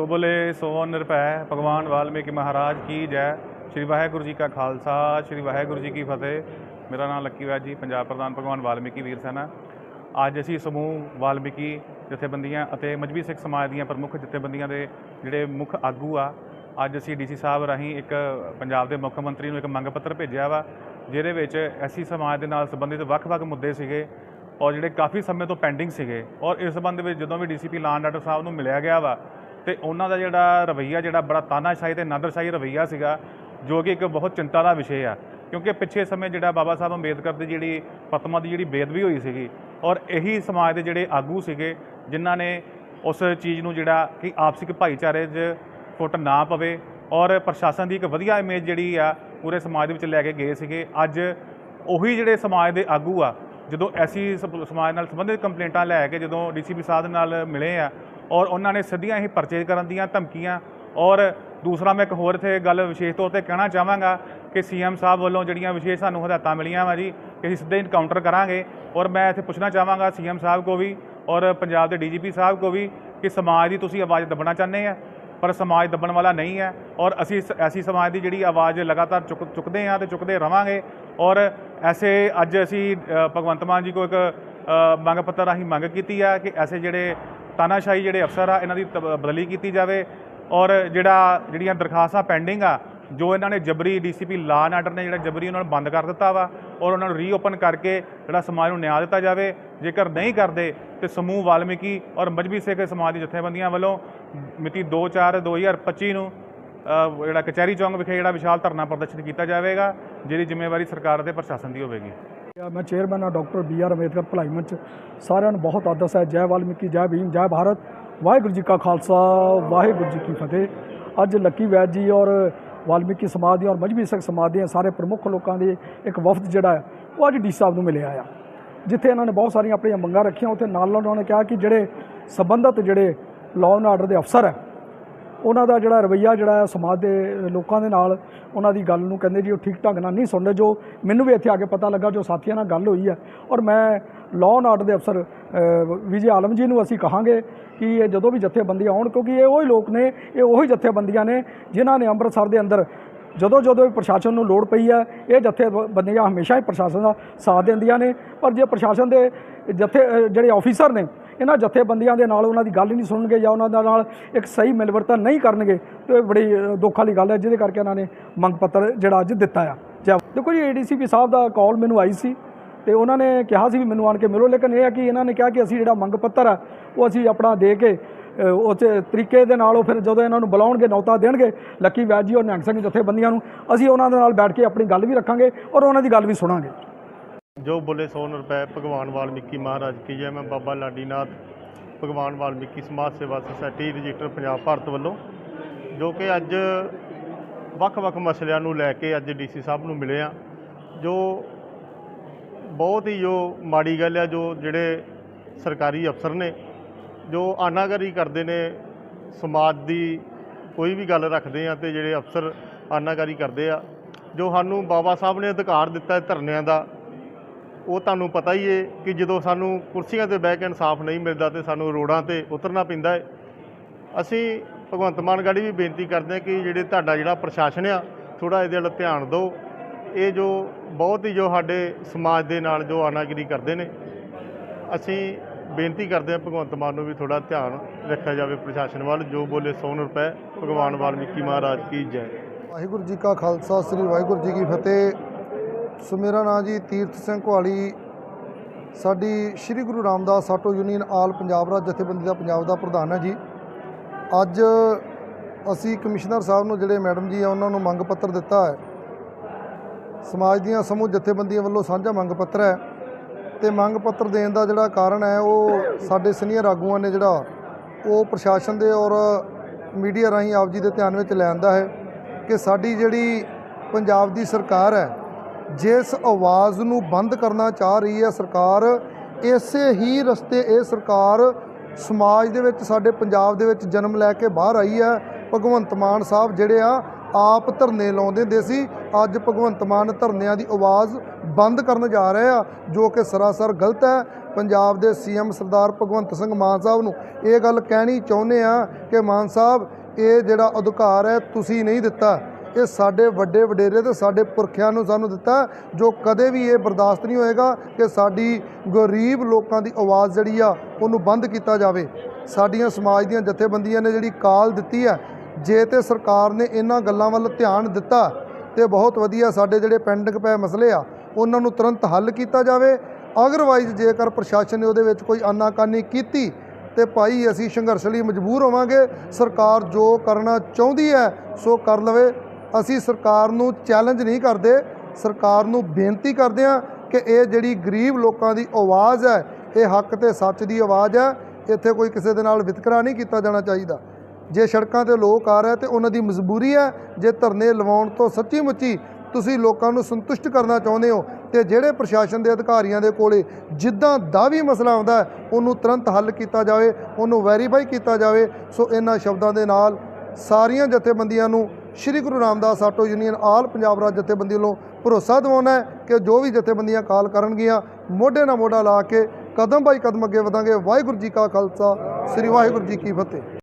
ਬੋਲੇ ਸੋ ਨਿਰਭੈ, ਭਗਵਾਨ ਵਾਲਮੀਕਿ ਮਹਾਰਾਜ ਕੀ ਜੈ। ਸ੍ਰੀ ਵਾਹਿਗੁਰੂ ਜੀ ਕਾ ਖਾਲਸਾ, ਸ੍ਰੀ ਵਾਹਿਗੁਰੂ ਜੀ ਕੀ ਫਤਿਹ। ਮੇਰਾ ਨਾਮ ਲੱਕੀ ਵੈਦ ਜੀ, ਪੰਜਾਬ ਪ੍ਰਧਾਨ ਭਗਵਾਨ ਵਾਲਮੀਕੀ ਵੀਰ ਸੈਨਾ ਅੱਜ ਅਸੀਂ ਸਮੂਹ ਵਾਲਮੀਕੀ ਜਥੇਬੰਦੀਆਂ ਅਤੇ ਮਜਬੀ ਸਿੱਖ ਸਮਾਜ ਦੀਆਂ ਪ੍ਰਮੁੱਖ ਜਥੇਬੰਦੀਆਂ ਦੇ ਜਿਹੜੇ ਮੁੱਖ ਆਗੂ ਆ, ਅੱਜ ਅਸੀਂ ਡੀਸੀ ਸਾਹਿਬ ਰਾਹੀਂ ਇੱਕ ਪੰਜਾਬ ਦੇ ਮੁੱਖ ਮੰਤਰੀ ਨੂੰ ਇੱਕ ਮੰਗ ਪੱਤਰ ਭੇਜਿਆ ਵਾ, ਜਿਹਦੇ ਵਿੱਚ ਐਸੀ ਸਮਾਜ ਦੇ ਨਾਲ ਸੰਬੰਧਿਤ ਵੱਖ-ਵੱਖ ਮੁੱਦੇ ਸੀਗੇ ਔਰ ਜਿਹੜੇ ਕਾਫੀ ਸਮੇਂ ਤੋਂ ਪੈਂਡਿੰਗ ਸੀਗੇ। ਔਰ ਇਸ ਸੰਬੰਧ ਵਿੱਚ ਜਦੋਂ ਵੀ ਡੀਸੀਪੀ ਲਾਨ ਡਾਕਟਰ ਸਾਹਿਬ ਨੂੰ ਮਿਲਿਆ ਗਿਆ ਵਾ ਤੇ ਉਹਨਾਂ ਦਾ ਜਿਹੜਾ ਰਵੱਈਆ ਜਿਹੜਾ ਬੜਾ ਤਾਨਾਸ਼ਾਹੀ ਤੇ ਨਾਦਰਸ਼ਾਹੀ ਰਵੱਈਆ ਸੀਗਾ, ਜੋ ਕਿ ਇੱਕ ਬਹੁਤ ਚਿੰਤਾ ਦਾ ਵਿਸ਼ੇ ਆ। ਕਿਉਂਕਿ ਪਿੱਛੇ ਸਮੇਂ ਜਿਹੜਾ ਬਾਬਾ ਸਾਹਿਬ ਅੰਬੇਦਕਰ ਦੀ ਜਿਹੜੀ ਪਤਮਾ ਦੀ ਜਿਹੜੀ ਬੇਦਬੀ ਹੋਈ ਸੀਗੀ, ਔਰ ਇਹੀ ਸਮਾਜ ਦੇ ਜਿਹੜੇ ਆਗੂ ਸੀਗੇ, ਜਿਨ੍ਹਾਂ ਨੇ ਉਸ ਚੀਜ਼ ਨੂੰ ਜਿਹੜਾ ਕਿ ਆਪਸਿਕ ਭਾਈਚਾਰੇ 'ਚ ਫੁੱਟ ਨਾ ਪਵੇ, ਔਰ ਪ੍ਰਸ਼ਾਸਨ ਦੀ ਇੱਕ ਵਧੀਆ ਇਮੇਜ ਜਿਹੜੀ ਆ, ਪੂਰੇ ਸਮਾਜ ਦੇ ਵਿੱਚ ਲੈ ਕੇ ਗਏ ਸੀਗੇ। ਅੱਜ ਉਹੀ ਜਿਹੜੇ ਸਮਾਜ ਦੇ ਆਗੂ ਆ, ਜਦੋਂ ਐਸੀ ਸਪ- ਸਮਾਜ ਨਾਲ ਸੰਬੰਧਿਤ ਕੰਪਲੇਂਟਾਂ ਲੈ ਕੇ ਜਦੋਂ ਡੀਸੀਪੀ ਸਾਹਿਬ ਦੇ ਨਾਲ ਮਿਲੇ ਆ ਔਰ ਉਹਨਾਂ ਨੇ ਸਿੱਧੀਆਂ ਹੀ ਪਰਚੇਜ ਕਰਨ ਦੀਆਂ ਧਮਕੀਆਂ। ਔਰ ਦੂਸਰਾ ਮੈਂ ਇੱਕ ਹੋਰ ਇੱਥੇ ਗੱਲ ਵਿਸ਼ੇਸ਼ ਤੌਰ ਤੇ ਕਹਿਣਾ ਚਾਹਾਂਗਾ ਕਿ ਸੀਐਮ ਸਾਹਿਬ ਵੱਲੋਂ ਜਿਹੜੀਆਂ ਵਿਸ਼ੇਸ਼ ਸਾਨੂੰ ਹਦਾਇਤਾਂ ਮਿਲੀਆਂ ਵਾ ਜੀ, ਕਿ ਅਸੀਂ ਸਿੱਧੇ ਇਨਕਾਊਂਟਰ ਕਰਾਂਗੇ। ਔਰ ਮੈਂ ਇੱਥੇ ਪੁੱਛਣਾ ਚਾਹਾਂਗਾ ਸੀਐਮ ਸਾਹਿਬ ਕੋ ਵੀ ਔਰ ਪੰਜਾਬ ਦੇ ਡੀਜੀਪੀ ਸਾਹਿਬ ਕੋ ਵੀ ਕਿ ਸਮਾਜ ਦੀ ਤੁਸੀਂ ਆਵਾਜ਼ ਦੱਬਣਾ ਚਾਹੁੰਦੇ ਆ, ਪਰ ਸਮਾਜ ਦੱਬਣ ਵਾਲਾ ਨਹੀਂ ਹੈ। ਔਰ ਅਸੀਂ ਇਸ ਐਸੀ ਸਮਾਜ ਦੀ ਜਿਹੜੀ ਆਵਾਜ਼ ਲਗਾਤਾਰ ਚੁੱਕ ਚੁੱਕਦੇ ਹਾਂ ਤੇ ਚੁੱਕਦੇ ਰਵਾਂਗੇ। ਔਰ ਐਸੇ ਅੱਜ ਅਸੀਂ ਭਗਵੰਤ ਮਾਨ ਜੀ ਕੋ ਇੱਕ ਮੰਗ ਪੱਤਰ ਰਾਹੀਂ ਮੰਗ ਕੀਤੀ ਆ ਕਿ ਐਸੇ ਜਿਹੜੇ ਤਾਨਾਸ਼ਾਹੀ ਜਿਹੜੇ ਅਫਸਰ ਆ, ਇਹਨਾਂ ਦੀ ਤਬ- ਬਦਲੀ ਕੀਤੀ ਜਾਵੇ ਔਰ ਜਿਹੜਾ, ਜਿਹੜੀਆਂ ਦਰਖਾਸਤਾਂ ਪੈਂਡਿੰਗ ਆ, ਜੋ ਇਹਨਾਂ ਨੇ ਜਬਰੀ ਡੀਸੀਪੀ ਲਾ ਐਂਡ ਆਰਡਰ ਨੇ ਜਿਹੜਾ ਜਬਰੀ ਉਹਨਾਂ ਨੂੰ ਬੰਦ ਕਰ ਦਿੱਤਾ ਵਾ ਔਰ ਉਹਨਾਂ ਨੂੰ ਰੀਓਪਨ ਕਰਕੇ ਜਿਹੜਾ ਸਮਾਜ ਨੂੰ ਨਿਆਂ ਦਿੱਤਾ ਜਾਵੇ, ਜੇਕਰ ਨਹੀਂ ਕਰਦੇ ਤੇ ਸਮੂਹ ਵਾਲਮੀਕੀ ਔਰ ਮਜਬੀ ਸਿੱਖ ਸਮਾਜ ਦੀ ਜਥੇਬੰਦੀਆਂ ਵੱਲੋਂ ਮਿਤੀ 2/4/2025 ਨੂੰ ਜਿਹੜਾ ਕਚਹਿਰੀ ਚੌਂਕ ਵਿਖੇ ਜਿਹੜਾ ਵਿਸ਼ਾਲ ਧਰਨਾ ਪ੍ਰਦਰਸ਼ਨ ਕੀਤਾ ਜਾਵੇਗਾ ਜਿਹਦੀ ਜ਼ਿੰਮੇਵਾਰੀ ਸਰਕਾਰ ਅਤੇ ਪ੍ਰਸ਼ਾਸਨ ਦੀ ਹੋਵੇਗੀ। ਮੈਂ ਚੇਅਰਮੈਨ ਹਾਂ ਡਾਕਟਰ ਬੀ ਆਰ ਅੰਬੇਦਕਰ ਭਲਾਈ ਮੰਚ ਸਾਰਿਆਂ ਨੂੰ ਬਹੁਤ ਆਦਰਸ ਹੈ। ਜੈ ਵਾਲਮੀਕੀ, ਜੈ ਭੀਮ, ਜੈ ਭਾਰਤ। ਵਾਹਿਗੁਰੂ ਜੀ ਕਾ ਖਾਲਸਾ, ਵਾਹਿਗੁਰੂ ਜੀ ਕੀ ਫਤਿਹ। ਅੱਜ ਲੱਕੀ ਵੈਦ ਜੀ ਔਰ ਵਾਲਮੀਕੀ ਸਮਾਜ ਦੀ ਔਰ ਮਜਬੀ ਸਿੱਖ ਸਮਾਜ ਦੇ ਸਾਰੇ ਪ੍ਰਮੁੱਖ ਲੋਕਾਂ ਦੇ ਇੱਕ ਵਫਦ ਜਿਹੜਾ ਹੈ, ਉਹ ਅੱਜ ਡੀ ਸਾਹਿਬ ਨੂੰ ਮਿਲਿਆ ਆ। ਜਿੱਥੇ ਇਹਨਾਂ ਨੇ ਬਹੁਤ ਸਾਰੀਆਂ ਆਪਣੀਆਂ ਮੰਗਾਂ ਰੱਖੀਆਂ। ਉੱਥੇ ਨਾਲ ਨਾਲ ਉਹਨਾਂ ਨੇ ਕਿਹਾ ਕਿ ਜਿਹੜੇ ਸੰਬੰਧਤ ਜਿਹੜੇ ਲਾਅ ਐਂਡ ਆਰਡਰ ਦੇ ਅਫਸਰ ਹੈ ਉਹਨਾਂ ਦਾ ਜਿਹੜਾ ਰਵੱਈਆ ਜਿਹੜਾ ਹੈ ਸਮਾਜ ਦੇ ਲੋਕਾਂ ਦੇ ਨਾਲ ਉਹਨਾਂ ਦੀ ਗੱਲ ਨੂੰ ਕਹਿੰਦੇ ਜੀ ਉਹ ਠੀਕ ਢੰਗ ਨਾਲ ਨਹੀਂ ਸੁਣਦੇ, ਜੋ ਮੈਨੂੰ ਵੀ ਇੱਥੇ ਆ ਕੇ ਪਤਾ ਲੱਗਾ, ਜੋ ਸਾਥੀਆਂ ਨਾਲ ਗੱਲ ਹੋਈ ਹੈ। ਔਰ ਮੈਂ ਲਾਅ ਐਂਡ ਆਰਡਰ ਦੇ ਅਫਸਰ ਵਿਜੇ ਆਲਮ ਜੀ ਨੂੰ ਅਸੀਂ ਕਹਾਂਗੇ ਕਿ ਇਹ ਜਦੋਂ ਵੀ ਜਥੇਬੰਦੀਆਂ ਆਉਣ, ਕਿਉਂਕਿ ਇਹ ਉਹੀ ਲੋਕ ਨੇ, ਇਹ ਉਹੀ ਜਥੇਬੰਦੀਆਂ ਨੇ ਜਿਨ੍ਹਾਂ ਨੇ ਅੰਮ੍ਰਿਤਸਰ ਦੇ ਅੰਦਰ ਜਦੋਂ ਜਦੋਂ ਵੀ ਪ੍ਰਸ਼ਾਸਨ ਨੂੰ ਲੋੜ ਪਈ ਹੈ, ਇਹ ਜਥੇਬੰਦੀਆਂ ਹਮੇਸ਼ਾ ਹੀ ਪ੍ਰਸ਼ਾਸਨ ਦਾ ਸਾਥ ਦਿੰਦੀਆਂ ਨੇ। ਪਰ ਜੇ ਪ੍ਰਸ਼ਾਸਨ ਦੇ ਜਥੇ ਜਿਹੜੇ ਆਫੀਸਰ ਨੇ ਇਹਨਾਂ ਜਥੇਬੰਦੀਆਂ ਦੇ ਨਾਲ ਉਹਨਾਂ ਦੀ ਗੱਲ ਨਹੀਂ ਸੁਣਨਗੇ ਜਾਂ ਉਹਨਾਂ ਦੇ ਨਾਲ ਇੱਕ ਸਹੀ ਮਿਲਵਰਤਨ ਨਹੀਂ ਕਰਨਗੇ, ਤੇ ਇਹ ਬੜੀ ਦੁੱਖ ਵਾਲੀ ਗੱਲ ਹੈ, ਜਿਹਦੇ ਕਰਕੇ ਇਹਨਾਂ ਨੇ ਮੰਗ ਪੱਤਰ ਜਿਹੜਾ ਅੱਜ ਦਿੱਤਾ ਆ। ਜਾਂ ਦੇਖੋ ਜੀ ਏਡੀਸੀਪੀ ਸਾਹਿਬ ਦਾ ਕਾਲ ਮੈਨੂੰ ਆਈ ਸੀ, ਤੇ ਉਹਨਾਂ ਨੇ ਕਿਹਾ ਸੀ ਵੀ ਮੈਨੂੰ ਆਣ ਕੇ ਮਿਲੋ, ਲੇਕਿਨ ਇਹ ਹੈ ਕਿ ਇਹਨਾਂ ਨੇ ਕਿਹਾ ਕਿ ਅਸੀਂ ਜਿਹੜਾ ਮੰਗ ਪੱਤਰ ਆ, ਉਹ ਅਸੀਂ ਆਪਣਾ ਦੇ ਕੇ ਉਸ ਤਰੀਕੇ ਦੇ ਨਾਲ ਉਹ ਫਿਰ ਜਦੋਂ ਇਹਨਾਂ ਨੂੰ ਬੁਲਾਉਣਗੇ, ਨੌਤਾ ਦੇਣਗੇ, ਲੱਕੀ ਵੈਦ ਜੀ ਔਰ ਨਿਹੰਗ ਸਿੰਘ ਜਥੇਬੰਦੀਆਂ ਨੂੰ, ਅਸੀਂ ਉਹਨਾਂ ਦੇ ਨਾਲ ਬੈਠ ਕੇ ਆਪਣੀ ਗੱਲ ਵੀ ਰੱਖਾਂਗੇ ਔਰ ਉਹਨਾਂ ਦੀ ਗੱਲ ਵੀ ਸੁਣਾਂਗੇ। ਜੋ ਬੋਲੇ ਸੋ ਰੁਪਏ ਭਗਵਾਨ ਵਾਲਮੀਕੀ ਮਹਾਰਾਜ ਕੀ ਜੈ। ਮੈਂ ਬਾਬਾ ਲਾਡੀਨਾਥ ਭਗਵਾਨ ਵਾਲਮੀਕੀ ਸਮਾਜ ਸੇਵਾ ਸੁਸਾਇਟੀ ਰਜਿਸਟਰ ਪੰਜਾਬ ਭਾਰਤ ਵੱਲੋਂ, ਜੋ ਕਿ ਅੱਜ ਵੱਖ-ਵੱਖ ਮਸਲਿਆਂ ਨੂੰ ਲੈ ਕੇ ਅੱਜ ਡੀਸੀ ਸਾਹਿਬ ਨੂੰ ਮਿਲੇ ਆ। ਜੋ ਬਹੁਤ ਹੀ ਜੋ ਮਾੜੀ ਗੱਲ ਆ, ਜੋ ਜਿਹੜੇ ਸਰਕਾਰੀ ਅਫਸਰ ਨੇ, ਜੋ ਆਨਾਕਾਰੀ ਕਰਦੇ ਨੇ, ਸਮਾਜ ਦੀ ਕੋਈ ਵੀ ਗੱਲ ਰੱਖਦੇ ਆ ਤੇ ਜਿਹੜੇ ਅਫਸਰ ਆਨਾਕਾਰੀ ਕਰਦੇ ਆ, ਜੋ ਸਾਨੂੰ ਬਾਬਾ ਸਾਹਿਬ ਨੇ ਅਧਿਕਾਰ ਦਿੱਤਾ ਹੈ ਧਰਨਿਆਂ ਦਾ ਉਹ ਤੁਹਾਨੂੰ ਪਤਾ ਹੀ ਹੈ ਕਿ ਜਦੋਂ ਸਾਨੂੰ ਕੁਰਸੀਆਂ ਤੇ ਬਹਿ ਕੇ ਇਨਸਾਫ ਨਹੀਂ ਮਿਲਦਾ ਤੇ ਸਾਨੂੰ ਰੋਡਾਂ ਤੇ ਉਤਰਨਾ ਪੈਂਦਾ ਹੈ ਅਸੀਂ ਭਗਵੰਤ ਮਾਨ ਗਾੜੀ ਵੀ ਬੇਨਤੀ ਕਰਦੇ ਹਾਂ ਕਿ ਜਿਹੜੇ ਤੁਹਾਡਾ ਜਿਹੜਾ ਪ੍ਰਸ਼ਾਸਨ ਆ ਥੋੜਾ ਇਹਦੇ ਵੱਲ ਧਿਆਨ ਦਿਓ। ਇਹ ਜੋ ਬਹੁਤ ਹੀ ਜੋ ਸਾਡੇ ਸਮਾਜ ਦੇ ਨਾਲ ਜੋ ਆਨਾਗਿਰੀ ਕਰਦੇ ਨੇ, ਅਸੀਂ ਬੇਨਤੀ ਕਰਦੇ ਹਾਂ ਭਗਵੰਤ ਮਾਨ ਨੂੰ ਵੀ ਥੋੜਾ ਧਿਆਨ ਰੱਖਿਆ ਜਾਵੇ ਪ੍ਰਸ਼ਾਸਨ ਵੱਲ। ਜੋ ਬੋਲੇ ਸੋਨ ਰੁਪਏ, ਭਗਵਾਨ ਵਾਲਮੀਕੀ ਮਹਾਰਾਜ ਕੀ ਜੈ। ਵਾਹਿਗੁਰੂ ਜੀ ਕਾ ਖਾਲਸਾ, ਸ੍ਰੀ ਵਾਹਿਗੁਰੂ ਜੀ ਕੀ ਫਤਿਹ। ਸੋ ਮੇਰਾ ਨਾਮ ਜੀ ਤੀਰਥ ਸਿੰਘ ਕੁਹਾਲੀ ਸਾਡੀ Shri Guru Ramdas auto union all Punjab ਰਾਜ ਜਥੇਬੰਦੀ ਦਾ ਪੰਜਾਬ ਦਾ ਪ੍ਰਧਾਨ ਹੈ ਜੀ। ਅੱਜ ਅਸੀਂ ਕਮਿਸ਼ਨਰ ਸਾਹਿਬ ਨੂੰ, ਜਿਹੜੇ ਮੈਡਮ ਜੀ ਆ, ਉਹਨਾਂ ਨੂੰ ਮੰਗ ਪੱਤਰ ਦਿੱਤਾ ਹੈ। ਸਮਾਜ ਦੀਆਂ ਸਮੂਹ ਜਥੇਬੰਦੀਆਂ ਵੱਲੋਂ ਸਾਂਝਾ ਮੰਗ ਪੱਤਰ ਹੈ। ਤੇ ਮੰਗ ਪੱਤਰ ਦੇਣ ਦਾ ਜਿਹੜਾ ਕਾਰਨ ਹੈ, ਉਹ ਸਾਡੇ ਸੀਨੀਅਰ ਆਗੂਆਂ ਨੇ ਜਿਹੜਾ ਉਹ ਪ੍ਰਸ਼ਾਸਨ ਦੇ ਔਰ ਮੀਡੀਆ ਰਾਹੀਂ ਆਪ ਜੀ ਦੇ ਧਿਆਨ ਵਿੱਚ ਲਿਆਂਦਾ ਹੈ ਕਿ ਸਾਡੀ ਜਿਹੜੀ ਪੰਜਾਬ ਦੀ ਸਰਕਾਰ ਹੈ ਜਿਸ ਆਵਾਜ਼ ਨੂੰ ਬੰਦ ਕਰਨਾ ਚਾਹ ਰਹੀ ਹੈ ਸਰਕਾਰ, ਇਸੇ ਹੀ ਰਸਤੇ ਇਹ ਸਰਕਾਰ ਸਮਾਜ ਦੇ ਵਿੱਚ, ਸਾਡੇ ਪੰਜਾਬ ਦੇ ਵਿੱਚ ਜਨਮ ਲੈ ਕੇ ਬਾਹਰ ਆਈ ਹੈ। ਭਗਵੰਤ ਮਾਨ ਸਾਹਿਬ ਜਿਹੜੇ ਆ, ਆਪ ਧਰਨੇ ਲਾਉਂਦੇ ਹੁੰਦੇ ਸੀ। ਅੱਜ ਭਗਵੰਤ ਮਾਨ ਧਰਨਿਆਂ ਦੀ ਆਵਾਜ਼ ਬੰਦ ਕਰਨ ਜਾ ਰਹੇ ਆ, ਜੋ ਕਿ ਸਰਾਸਰ ਗਲਤ ਹੈ। ਪੰਜਾਬ ਦੇ ਸੀਐਮ ਸਰਦਾਰ ਭਗਵੰਤ ਸਿੰਘ ਮਾਨ ਸਾਹਿਬ ਨੂੰ ਇਹ ਗੱਲ ਕਹਿਣੀ ਚਾਹੁੰਦੇ ਆ ਕਿ ਮਾਨ ਸਾਹਿਬ, ਇਹ ਜਿਹੜਾ ਅਧਿਕਾਰ ਹੈ, ਤੁਸੀਂ ਨਹੀਂ ਦਿੱਤਾ। ਇਹ ਸਾਡੇ ਵੱਡੇ ਵਡੇਰੇ ਤੇ ਸਾਡੇ ਪੁਰਖਿਆਂ ਨੂੰ ਸਾਨੂੰ ਦਿੱਤਾ ਜੋ ਕਦੇ ਵੀ ਇਹ ਬਰਦਾਸ਼ਤ ਨਹੀਂ ਹੋਏਗਾ ਕਿ ਸਾਡੀ ਗਰੀਬ ਲੋਕਾਂ ਦੀ ਆਵਾਜ਼ ਜਿਹੜੀ ਆ, ਉਹਨੂੰ ਬੰਦ ਕੀਤਾ ਜਾਵੇ। ਸਾਡੀਆਂ ਸਮਾਜ ਦੀਆਂ ਜਥੇਬੰਦੀਆਂ ਨੇ ਜਿਹੜੀ ਕਾਲ ਦਿੱਤੀ ਹੈ ਜੇ ਤੇ ਸਰਕਾਰ ਨੇ ਇਹਨਾਂ ਗੱਲਾਂ ਵੱਲ ਧਿਆਨ ਦਿੱਤਾ ਤੇ ਬਹੁਤ ਵਧੀਆ ਸਾਡੇ ਜਿਹੜੇ ਪੈਂਡਿੰਗ ਪਏ ਮਸਲੇ ਆ, ਉਹਨਾਂ ਨੂੰ ਤੁਰੰਤ ਹੱਲ ਕੀਤਾ ਜਾਵੇ। ਅਗਰਵਾਈਜ਼ ਜੇਕਰ ਪ੍ਰਸ਼ਾਸਨ ਨੇ ਉਹਦੇ ਵਿੱਚ ਕੋਈ ਆਨਾਕਾਨੀ ਕੀਤੀ ਤੇ ਭਾਈ ਅਸੀਂ ਸੰਘਰਸ਼ ਲਈ ਮਜਬੂਰ ਹੋਵਾਂਗੇ, ਸਰਕਾਰ ਜੋ ਕਰਨਾ ਚਾਹੁੰਦੀ ਹੈ, ਸੋ ਕਰ ਲਵੇ। ਅਸੀਂ ਸਰਕਾਰ ਨੂੰ ਚੈਲੰਜ ਨਹੀਂ ਕਰਦੇ, ਸਰਕਾਰ ਨੂੰ ਬੇਨਤੀ ਕਰਦੇ ਹਾਂ ਕਿ ਇਹ ਜਿਹੜੀ ਗਰੀਬ ਲੋਕਾਂ ਦੀ ਆਵਾਜ਼ ਹੈ, ਇਹ ਹੱਕ ਤੇ ਸੱਚ ਦੀ ਆਵਾਜ਼ ਹੈ, ਇੱਥੇ ਕੋਈ ਕਿਸੇ ਦੇ ਨਾਲ ਵਿਤਕਰਾ ਨਹੀਂ ਕੀਤਾ ਜਾਣਾ ਚਾਹੀਦਾ। ਜੇ ਸੜਕਾਂ ਤੇ ਲੋਕ ਆ ਰਹੇ ਤੇ ਉਹਨਾਂ ਦੀ ਮਜਬੂਰੀ ਹੈ, ਜੇ ਧਰਨੇ ਲਵਾਉਣ ਤੋਂ ਸੱਚੀ ਮੁੱਚੀ ਤੁਸੀਂ ਲੋਕਾਂ ਨੂੰ ਸੰਤੁਸ਼ਟ ਕਰਨਾ ਚਾਹੁੰਦੇ ਹੋ ਤੇ ਜਿਹੜੇ ਪ੍ਰਸ਼ਾਸਨ ਦੇ ਅਧਿਕਾਰੀਆਂ ਦੇ ਕੋਲੇ ਜਿੱਦਾਂ ਦਾ ਵੀ ਮਸਲਾ ਆਉਂਦਾ ਉਹਨੂੰ ਤੁਰੰਤ ਹੱਲ ਕੀਤਾ ਜਾਵੇ, ਉਹਨੂੰ ਵੈਰੀਫਾਈ ਕੀਤਾ ਜਾਵੇ, ਸੋ ਇਹਨਾਂ ਸ਼ਬਦਾਂ ਦੇ ਨਾਲ ਸਾਰੀਆਂ ਜਥੇਬੰਦੀਆਂ ਨੂੰ Shri Guru Ramdas auto union all Punjab ਰਾਜ ਜਥੇਬੰਦੀ ਵੱਲੋਂ ਭਰੋਸਾ ਦਿਵਾਉਣਾ ਹੈ ਕਿ ਜੋ ਵੀ ਜਥੇਬੰਦੀਆਂ ਕਾਲ ਕਰਨਗੀਆਂ, ਮੋਢੇ ਨਾਲ ਮੋਢਾ ਲਾ ਕੇ ਕਦਮ ਬਾਈ ਕਦਮ ਅੱਗੇ ਵਧਾਂਗੇ। ਵਾਹਿਗੁਰੂ ਜੀ ਕਾ ਖਾਲਸਾ, ਸ੍ਰੀ ਵਾਹਿਗੁਰੂ ਜੀ ਕੀ ਫਤਿਹ।